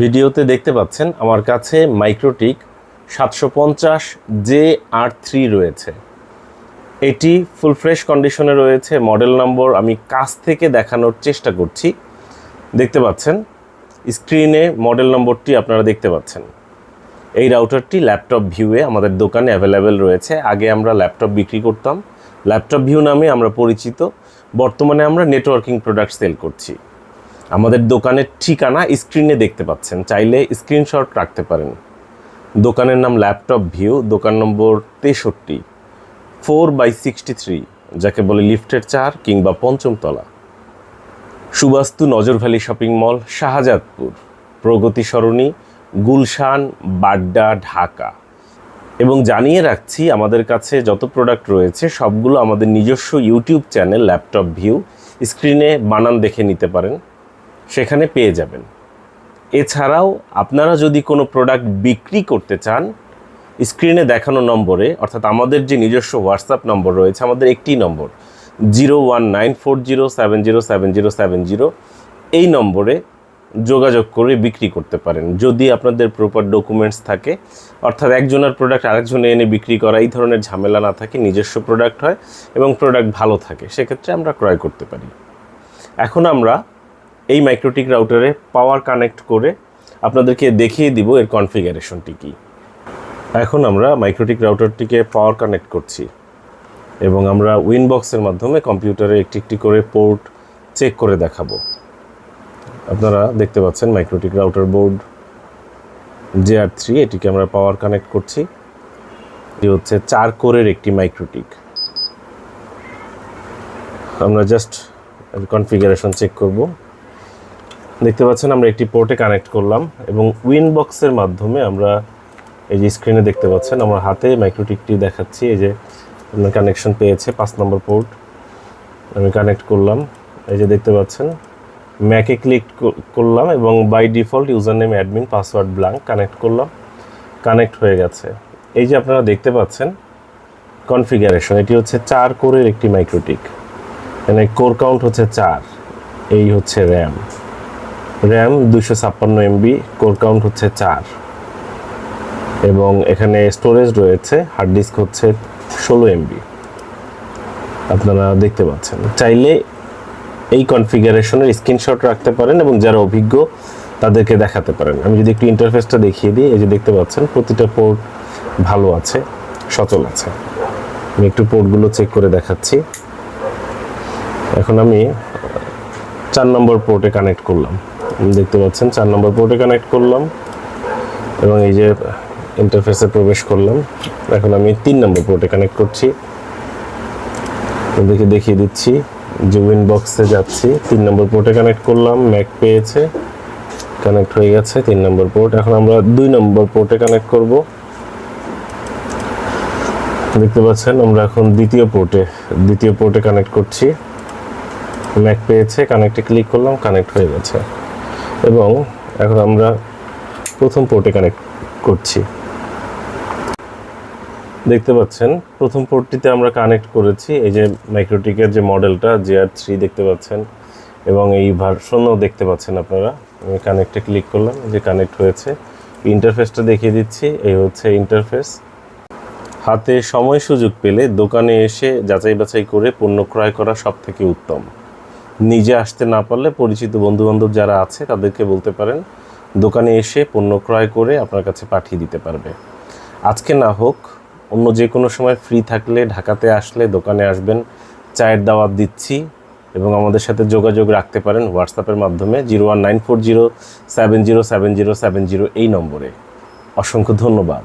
ভিডিওতে দেখতে পাচ্ছেন আমার কাছে মাইক্রোটিক সাতশো পঞ্চাশ জে আর থ্রি রয়েছে। এটি ফুল ফ্রেশ কন্ডিশনে রয়েছে, মডেল নম্বর আমি কাছ থেকে দেখানোর চেষ্টা করছি। দেখতে পাচ্ছেন, স্ক্রিনে মডেল নম্বরটি আপনারা দেখতে পাচ্ছেন। এই রাউটারটি ল্যাপটপ ভিউয়ে আমাদের দোকানে অ্যাভেলেবেল রয়েছে। আগে আমরা ল্যাপটপ বিক্রি করতাম। ল্যাপটপ ভিউ নামে আমরা পরিচিত। বর্তমানে আমরা নেটওয়ার্কিং প্রোডাক্ট সেল করছি। আমাদের দোকানের ঠিকানা স্ক্রিনে দেখতে পাচ্ছেন। চাইলে স্ক্রিনশট রাখতে পারেন। দোকানের নাম ল্যাপটপ ভিউ দোকান নম্বর তেষট্টি ফোর বাই সিক্সটি থ্রি যাকে বলে লিফটের চার কিংবা পঞ্চমতলা Subastu Nazar valley shopping mall, Shahjadpur. Pragati Sarani, Gulshan, Badda, Dhaka. এবং জানিয়ে রাখছি, আমাদের কাছে যত প্রোডাক্ট রয়েছে, সবগুলো আমাদের নিজস্ব ইউটিউব চ্যানেল ল্যাপটপ ভিউ স্ক্রিনে বানান দেখে নিতে পারেন। সেখানে পেয়ে যাবেন। এছাড়াও আপনারা যদি কোনো প্রোডাক্ট বিক্রি করতে চান স্ক্রিনে দেখানো নম্বরে, অর্থাৎ আমাদের যে নিজস্ব হোয়াটসঅ্যাপ নম্বর রয়েছে, আমাদের একটি নম্বর zero one nine four zero seven zero seven zero seven zero এই নম্বরে যোগাযোগ করে বিক্রি করতে পারেন। যদি আপনাদের প্রপার ডকুমেন্টস থাকে, অর্থাৎ একজনের প্রোডাক্ট আরেকজনে এনে বিক্রি করা, এই ধরনের ঝামেলা না থাকে, নিজস্ব প্রোডাক্ট হয় এবং প্রোডাক্ট ভালো থাকে, সেক্ষেত্রে আমরা ক্রয় করতে পারি। এখন আমরা এই মাইক্রোটিক রাউটারে পাওয়ার কানেক্ট করে আপনাদেরকে দেখিয়ে দিব এর কনফিগারেশনটি কী। এখন আমরা মাইক্রোটিক রাউটারটিকে পাওয়ার কানেক্ট করছি এবং আমরা উইনবক্সের মাধ্যমে কম্পিউটারে একটি একটি করে পোর্ট চেক করে দেখাবো। আপনারা দেখতে পাচ্ছেন MikroTik router board J R three এটিকে আমরা পাওয়ার কানেক্ট করছি। এটি হচ্ছে চার কোরের একটি মাইক্রোটিক আমরা জাস্ট কনফিগারেশন চেক করব। দেখতে পাচ্ছেন, আমরা একটি পোর্টে কানেক্ট করলাম এবং উইন বক্সের মাধ্যমে আমরা এই যে স্ক্রিনে দেখতে পাচ্ছেন, আমার হাতে মাইক্রোটিকটি দেখাচ্ছি। এই যে আপনার কানেকশন পেয়েছে, পাঁচ নম্বর পোর্ট। আমি কানেক্ট করলাম। এই যে দেখতে পাচ্ছেন, ম্যাকে ক্লিক করলাম এবং by default user name admin, password blank connect করলাম। কানেক্ট হয়ে গেছে। এই যে আপনারা দেখতে পাচ্ছেন, কনফিগারেশন, এটি হচ্ছে চার কোরের একটি মাইক্রোটিক। মানে কোর কাউন্ট হচ্ছে চার, এই হচ্ছে র্যাম। র্যাম দুশো ছাপ্পান্ন এমবি কোর কাউন্ট হচ্ছে চার। এবং এখানে স্টোরেজ রয়েছে, হার্ড ডিস্ক হচ্ছে ষোলো এমবি আপনারা দেখতে পাচ্ছেন। চাইলে এই কনফিগারেশনের স্ক্রিনশট রাখতে পারেন এবং যারা অভিজ্ঞ, তাদেরকে দেখাতে পারেন। আমি যদি একটু ইন্টারফেসটা দেখিয়ে দিই, এই যে দেখতে পাচ্ছেন, প্রতিটা পোর্ট ভালো আছে, সচল আছে। আমি একটু পোর্টগুলো চেক করে দেখাচ্ছি। এখন আমি চার নম্বর পোর্টে কানেক্ট করলাম। দেখতে পাচ্ছেন, চার নম্বর পোর্টে কানেক্ট করলাম এবং এই যে ইন্টারফেসে প্রবেশ করলাম। এখন আমি তিন নম্বর পোর্টে কানেক্ট করছি। দেখে দেখিয়ে দিচ্ছি জুবিন বক্সে যাচ্ছি। তিন নম্বর পোর্টে কানেক্ট করলাম ম্যাক পেয়েছে কানেক্ট হয়ে গেছে তিন নম্বর পোর্ট এখন আমরা দুই নম্বর পোর্টে কানেক্ট করব। দেখতে পাচ্ছেন, আমরা এখন দ্বিতীয় পোর্টে দ্বিতীয় পোর্টে কানেক্ট করছি। ম্যাক পেয়েছে কানেক্টে ক্লিক করলাম কানেক্ট হয়ে গেছে। এবং এখন আমরা প্রথম পোর্টে কানেক্ট করছি। দেখতে পাচ্ছেন, প্রথম পোর্টটিতে আমরা কানেক্ট করেছি এই যে মাইক্রোটিকের যে মডেলটা জে আর থ্রি দেখতে পাচ্ছেন এবং এই ভার্সনও দেখতে পাচ্ছেন আপনারা। আমি কানেক্টে ক্লিক করলাম যে কানেক্ট হয়েছে। ইন্টারফেসটা দেখিয়ে দিচ্ছি, এই হচ্ছে ইন্টারফেস হাতে সময় সুযোগ পেলে দোকানে এসে যাচাই বাছাই করে পণ্য ক্রয় করা সব থেকে উত্তম। নিজে আসতে না পারলে পরিচিত বন্ধুবান্ধব যারা আছে, তাদেরকে বলতে পারেন, দোকানে এসে পণ্য ক্রয় করে আপনার কাছে পাঠিয়ে দিতে পারবে। আজকে না হোক, অন্য যে কোনো সময় ফ্রি থাকলে, ঢাকাতে আসলে, দোকানে আসবেন, চায়ের দাওয়াত দিচ্ছি এবং আমাদের সাথে যোগাযোগ রাখতে পারেন হোয়াটসঅ্যাপের মাধ্যমে zero one nine four zero seven zero seven zero seven zero এই নম্বরে। অসংখ্য ধন্যবাদ।